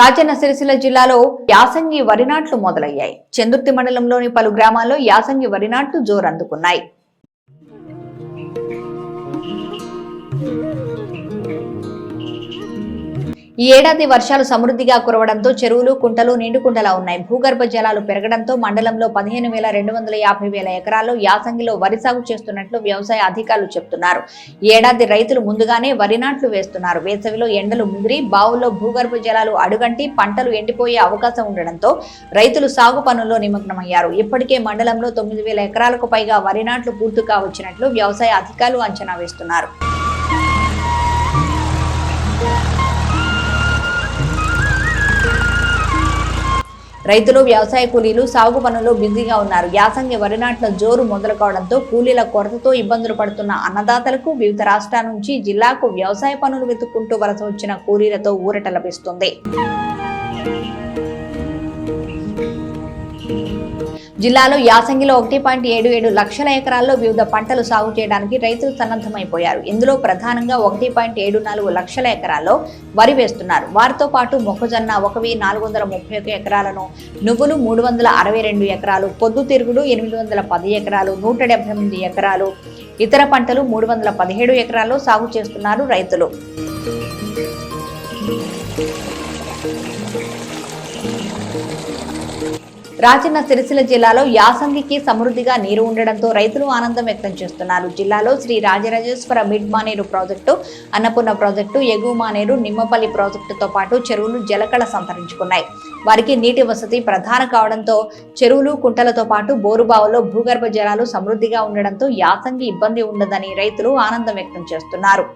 రాజన్న సిరిసిల్ల జిల్లాలో యాసంగి వరి నాట్లు మొదలయ్యాయి. చందుర్తి మండలంలోని పలు గ్రామాల్లో యాసంగి వరి నాట్లు జోరందుకున్నాయి. ఈ ఏడాది వర్షాలు సమృద్ధిగా కురవడంతో చెరువులు కుంటలు నిండుకుంటలా ఉన్నాయి. భూగర్భ జలాలు పెరగడంతో మండలంలో పదిహేను వేల రెండు వందల యాభై వేల ఎకరాల్లో యాసంగిలో వరి సాగు చేస్తున్నట్లు వ్యవసాయ అధికారులు చెబుతున్నారు ఈ ఏడాది రైతులు ముందుగానే వరి నాట్లు వేస్తున్నారు. వేసవిలో ఎండలు ముదిరి బావుల్లో భూగర్భ జలాలు అడుగంటి పంటలు ఎండిపోయే అవకాశం ఉండడంతో రైతులు సాగు పనుల్లో నిమగ్నమయ్యారు. ఇప్పటికే మండలంలో తొమ్మిది వేల ఎకరాలకు పైగా వరి నాట్లు పూర్తిగా వచ్చినట్లు వ్యవసాయ అధికారులు అంచనా వేస్తున్నారు. రైతులు వ్యవసాయ కూలీలు సాగు పనుల్లో బిజీగా ఉన్నారు. యాసంగి వరి నాట్ల జోరు మొదలు కావడంతో కూలీల కొరతతో ఇబ్బందులు పడుతున్న అన్నదాతలకు వివిధ రాష్ట్రాల నుంచి జిల్లాకు వ్యవసాయ పనులు వెతుక్కుంటూ వలస వచ్చిన కూలీలతో ఊరట లభిస్తుంది. జిల్లాలో యాసంగిలో ఒకటి పాయింట్ ఏడు ఏడు లక్షల ఎకరాల్లో వివిధ పంటలు సాగు చేయడానికి రైతులు సన్నద్ధమైపోయారు. ఇందులో ప్రధానంగా ఒకటి పాయింట్ ఏడు నాలుగు లక్షల ఎకరాల్లో వరి వేస్తున్నారు. వారితో పాటు మొక్కజొన్న ఒక వెయ్యి నాలుగు వందల ముప్పై ఒక ఎకరాలను నువ్వులు మూడు వందల అరవై రెండు ఎకరాలు పొద్దుతిరుగుడు ఎనిమిది వందల పది ఎకరాలు నూట డెబ్బై ఎనిమిది ఎకరాలు ఇతర పంటలు మూడు వందల పదిహేడు ఎకరాల్లో సాగు చేస్తున్నారు రైతులు. రాజన్న సిరిసిల్ల జిల్లాలో యాసంగికి సమృద్ధిగా నీరు ఉండడంతో రైతులు ఆనందం వ్యక్తం చేస్తున్నారు. జిల్లాలో Shri Rajarajeshwara mid Maneru project Annapurna project ఎగువ మానేరు నిమ్మపల్లి ప్రాజెక్టుతో పాటు చెరువులు జలకళ సంతరించుకున్నాయి. వారికి నీటి వసతి ప్రధాన కావడంతో చెరువులు కుంటలతో పాటు బోరుబావులో భూగర్భ జలాలు సమృద్ధిగా ఉండడంతో యాసంగి ఇబ్బంది ఉండదని రైతులు ఆనందం వ్యక్తం చేస్తున్నారు.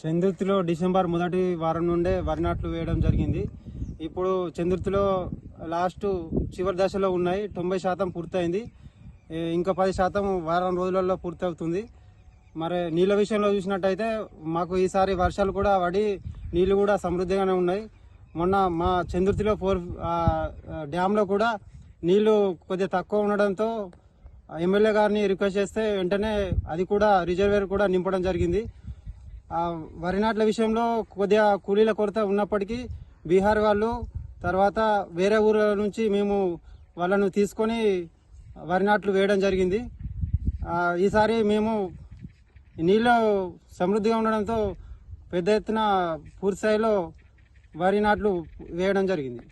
చంద్రుతిలో డిసెంబర్ మొదటి వారం నుండే వరి నాట్లు వేయడం జరిగింది. ఇప్పుడు చంద్రుతిలో లాస్ట్ చివరి దశలో ఉన్నాయి. తొంభై శాతం పూర్తయింది. ఇంకా పది శాతం వారం రోజులలో పూర్తవుతుంది. మరి నీళ్ళ విషయంలో చూసినట్టయితే మాకు ఈసారి వర్షాలు కూడా పడి నీళ్ళు కూడా సమృద్ధిగానే ఉన్నాయి. మొన్న మా చంద్రుతిలో ఫోర్ డ్యాంలో కూడా నీళ్ళు కొద్దిగా తక్కువ ఉండడంతో ఎమ్మెల్యే గారిని రిక్వెస్ట్ చేస్తే వెంటనే అది కూడా రిజర్వేర్ కూడా నింపడం జరిగింది. ఆ వరి నాట్ల విషయంలో కొద్దిగా కూలీల కొరత ఉన్నప్పటికీ బీహార్ వాళ్ళు తర్వాత వేరే ఊర్ల నుంచి మేము వాళ్ళను తీసుకొని వరి నాట్లు వేయడం జరిగింది. ఈసారి మేము నీళ్ళు సమృద్ధిగా ఉండడంతో పెద్ద ఎత్తున పూర్తి స్థాయిలో వరి నాట్లు వేయడం జరిగింది.